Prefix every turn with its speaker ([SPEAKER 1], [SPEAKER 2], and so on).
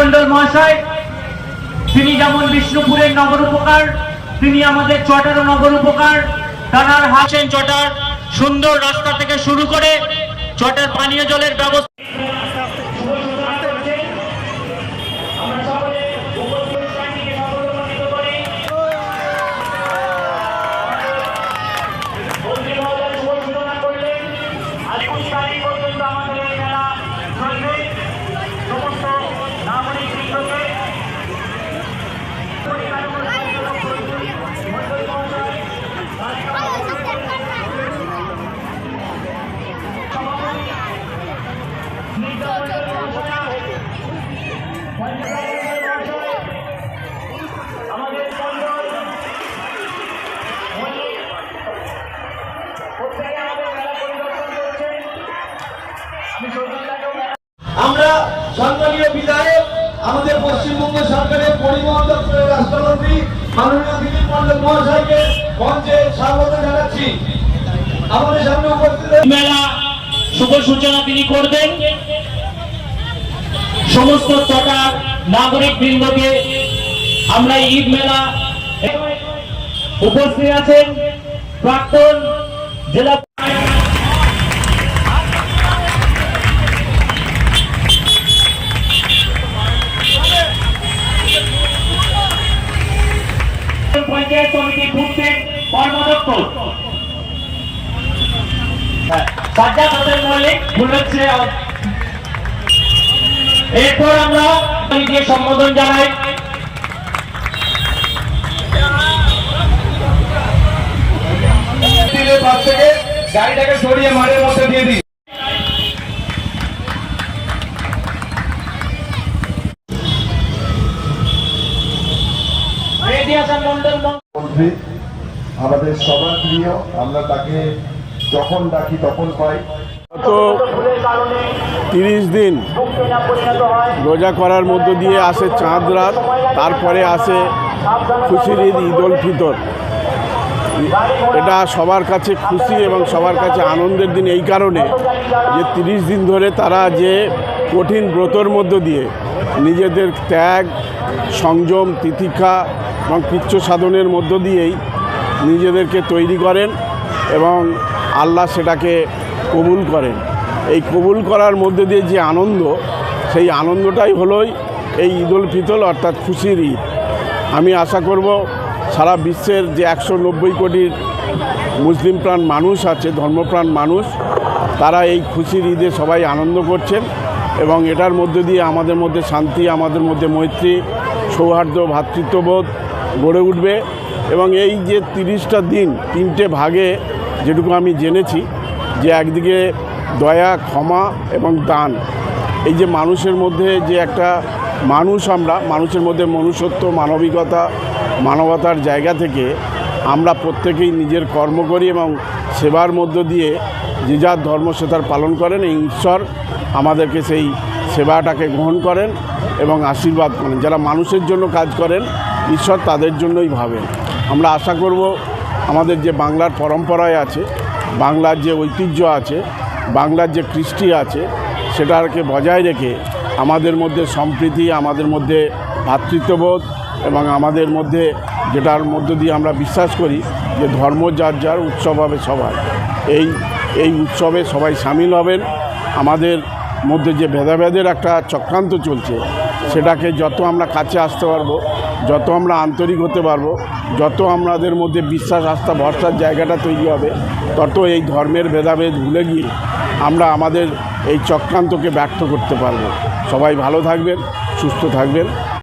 [SPEAKER 1] মন্ডল মহাশয়, তিনি যেমন বিষ্ণুপুরের নগর উপকার, তিনি আমাদের চটারও নগর উপকার তারা হাসেন চটার সুন্দর রাস্তা থেকে শুরু করে চটার পানীয় জলের ব্যবস্থা
[SPEAKER 2] সম্মানীয় বিধায়ক, আমাদের পশ্চিমবঙ্গ সরকারের পরিবহন দপ্তরের রাষ্ট্রমন্ত্রী মাননীয় দিলীপ মন্ডল মহাশয়কে মঞ্চে স্বাগত জানাচ্ছি। আমাদের সামনে উপস্থিত
[SPEAKER 1] মেলা শুভ সূচনা তিনি করবেন। সমস্ত চটার নাগরিক বৃন্দকে আমরা ঈদ মেলা উপস্থিত আছেন প্রাক্তন জেলা পঞ্চায়েত সমিতি হোসেন মল্লিক ভুলেছে এরপর আমরা সম্বোধন জানাই।
[SPEAKER 2] গাড়িটাকে সরিয়ে মাঠের মধ্যে দিয়ে দিই।
[SPEAKER 3] মন্ত্রী আমাদের সবার প্রিয়, আমরা তাকে যখন ডাকি তখন পাই।
[SPEAKER 4] গত তিরিশ দিন রোজা করার মধ্য দিয়ে আসে চাঁদ রাত, তারপরে আসে খুশির ঈদ ঈদ উল ফিতর। এটা সবার কাছে খুশি এবং সবার কাছে আনন্দের দিন এই কারণে যে তিরিশ দিন ধরে তারা যে কঠিন ব্রতর মধ্য দিয়ে নিজেদের ত্যাগ, সংযম, তিতিক্ষা এবং কৃচ্ছ সাধনের মধ্য দিয়েই নিজেদেরকে তৈরি করেন এবং আল্লাহ সেটাকে কবুল করেন। এই কবুল করার মধ্যে দিয়ে যে আনন্দ, সেই আনন্দটাই হলোই এই ঈদ উল ফিতর অর্থাৎ খুশির ঈদ। আমি আশা করব সারা বিশ্বের যে একশো নব্বই কোটির মুসলিম প্রাণ মানুষ আছে, ধর্মপ্রাণ মানুষ, তারা এই খুশির ঈদে সবাই আনন্দ করছেন এবং এটার মধ্যে দিয়ে আমাদের মধ্যে শান্তি, আমাদের মধ্যে মৈত্রী, সৌহার্দ্য ভ্রাতৃত্ববোধ গড়ে উঠবে এবং এই যে তিরিশটা দিন, তিনটে ভাগে যেটুকু আমি জেনেছি যে একদিকে দয়া, ক্ষমা এবং দান। এই যে মানুষের মধ্যে যে একটা মানুষ আমরা, মানুষের মধ্যে মনুষ্যত্ব, মানবিকতা, মানবতার জায়গা থেকে আমরা প্রত্যেকেই নিজের কর্ম করি এবং সেবার মধ্য দিয়ে যে যার ধর্ম সে তার পালন করেন। এই ঈশ্বর আমাদেরকে সেই সেবাটাকে গ্রহণ করেন এবং আশীর্বাদ করেন। যারা মানুষের জন্য কাজ করেন ঈশ্বর তাদের জন্যই ভাবেন। আমরা আশা করব আমাদের যে বাংলার পরম্পরায় আছে, বাংলার যে ঐতিহ্য আছে, বাংলার যে কৃষ্টি আছে, সেটাকে বজায় রেখে আমাদের মধ্যে সম্প্রীতি, আমাদের মধ্যে ভ্রাতৃত্ববোধ এবং আমাদের মধ্যে যেটার মধ্য দিয়ে আমরা বিশ্বাস করি যে ধর্ম যার যার উৎসব হবে সবার। এই এই উৎসবে সবাই সামিল হবেন। আমাদের মধ্যে যে ভেদাভেদের একটা চক্রান্ত চলছে, সেটাকে যত আমরা কাছে আসতে পারব, যত আমরা আন্তরিক হতে পারব, যত আমাদের মধ্যে বিশ্বাস, আস্থা, ভরসার জায়গাটা তৈরি হবে, তত এই ধর্মের ভেদাভেদ ভুলে গিয়ে আমরা আমাদের এই চক্রান্তকে ব্যর্থ করতে পারব। সবাই ভালো থাকবেন, সুস্থ থাকবেন।